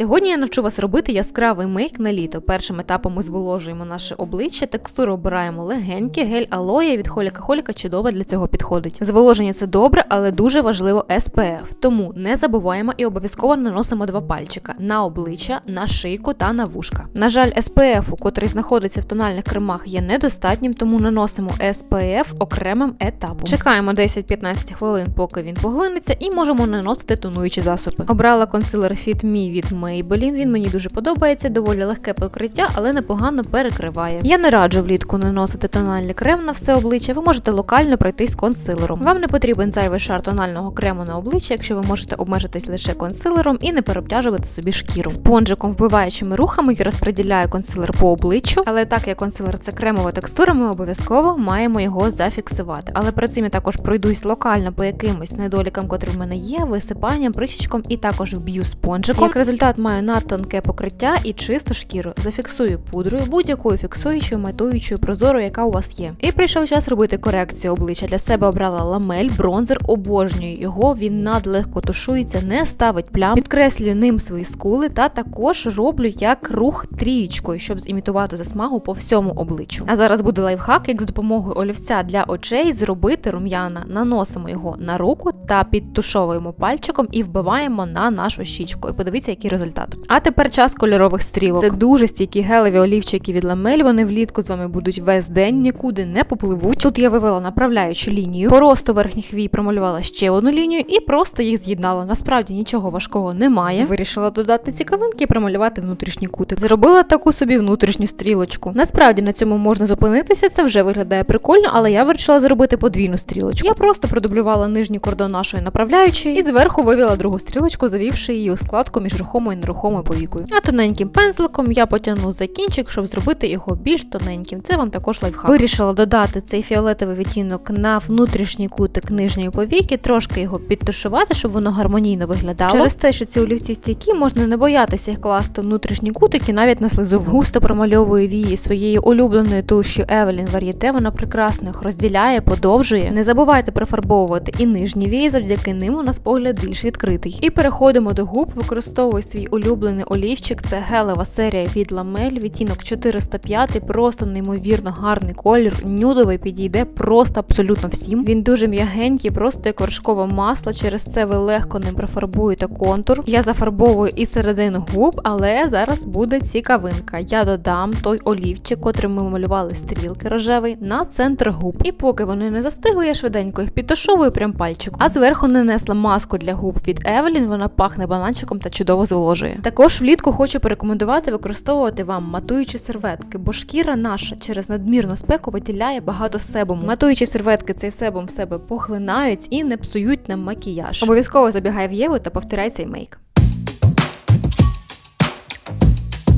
Сьогодні я навчу вас робити яскравий мейк на літо. Першим етапом ми зволожуємо наше обличчя, текстуру обираємо легеньке, гель алоє від холіка холіка чудово для цього підходить. Зволоження це добре, але дуже важливо SPF. Тому не забуваємо і обов'язково наносимо два пальчика на обличчя, на шийку та на вушка. На жаль, SPF, котрий знаходиться в тональних кремах, є недостатнім, тому наносимо SPF окремим етапом. Чекаємо 10-15 хвилин, поки він поглинеться, і можемо наносити тонуючі засоби. Обрала консилер Fit Me від Maybelline. Він мені дуже подобається, доволі легке покриття, але непогано перекриває. Я не раджу влітку наносити тональний крем на все обличчя. Ви можете локально пройтись консилером. Вам не потрібен зайвий шар тонального крему на обличчя, якщо ви можете обмежитись лише консилером і не переобтяжувати собі шкіру. Спонжиком вбиваючими рухами я розподіляю консилер по обличчю, але так як консилер це кремова текстура, ми обов'язково маємо його зафіксувати. Але перед цим я також пройдусь локально по якимось недолікам, котрі в мене є, висипанням, прищичком і також вб'ю спонжиком. Як результат маю надтонке покриття і чисту шкіру. Зафіксую пудрою, будь-якою фіксуючою, матуючою, прозорою, яка у вас є. І прийшов час робити корекцію обличчя. Для себе обрала ламель, бронзер, обожнюю його. Він надлегко тушується, не ставить плям. Підкреслюю ним свої скули та також роблю як рух трієчкою, щоб зімітувати засмагу по всьому обличчю. А зараз буде лайфхак, як з допомогою олівця для очей зробити рум'яна. Наносимо його на руку та підтушовуємо пальчиком і вбиваємо на нашу щічку. І подивіться, який результат. А тепер час кольорових стрілок. Це дуже стійкі гелеві олівчики від ламель. Вони влітку з вами будуть весь день, нікуди не попливуть. Тут я вивела направляючу лінію. По росту верхніх вій промалювала ще одну лінію і просто їх з'єднала. Насправді нічого важкого немає. Вирішила додати цікавинки і промалювати внутрішній кутик. Зробила таку собі внутрішню стрілочку. Насправді на цьому можна зупинитися. Це вже виглядає прикольно, але я вирішила зробити подвійну стрілочку. Я просто продублювала нижній кордон нашої направляючої і зверху вивела другу стрілочку, завівши її у складку між рухомою нерухомою повікою. А тоненьким пензликом я потягну за кінчик, щоб зробити його більш тоненьким. Це вам також лайфхак. Вирішила додати цей фіолетовий відтінок на внутрішній кутик нижньої повіки, трошки його підтушувати, щоб воно гармонійно виглядало. Через те, що ці олівці стійкі, можна не боятися їх класти внутрішні кутики, навіть на слизову. Густо промальовую вії своєю улюбленою тушю Evelyn Varieté. Вона прекрасно їх розділяє, подовжує. Не забувайте прифарбовувати і нижні вії, завдяки ним у нас погляд більш відкритий. І переходимо до губ. Використовую свій улюблений олівчик. Це гелева серія від Ламель, відтінок 405, просто неймовірно гарний колір. Нюдовий підійде просто абсолютно всім. Він дуже м'ягенький, просто як вершкове масло. Через це ви легко ним профарбуєте контур. Я зафарбовую і середину губ, але зараз буде цікавинка. Я додам той олівчик, котрим ми малювали стрілки рожевий, на центр губ. І поки вони не застигли, я швиденько їх підтушовую прям пальчиком. А зверху нанесла маску для губ від Evelyn, вона пахне бананчиком та чудово зволожує. Також влітку хочу порекомендувати використовувати вам матуючі серветки, бо шкіра наша через надмірну спеку виділяє багато себуму. Матуючі серветки цей себум в себе поглинають і не псують нам макіяж. Обов'язково забігай в Єву та повторяй цей мейк.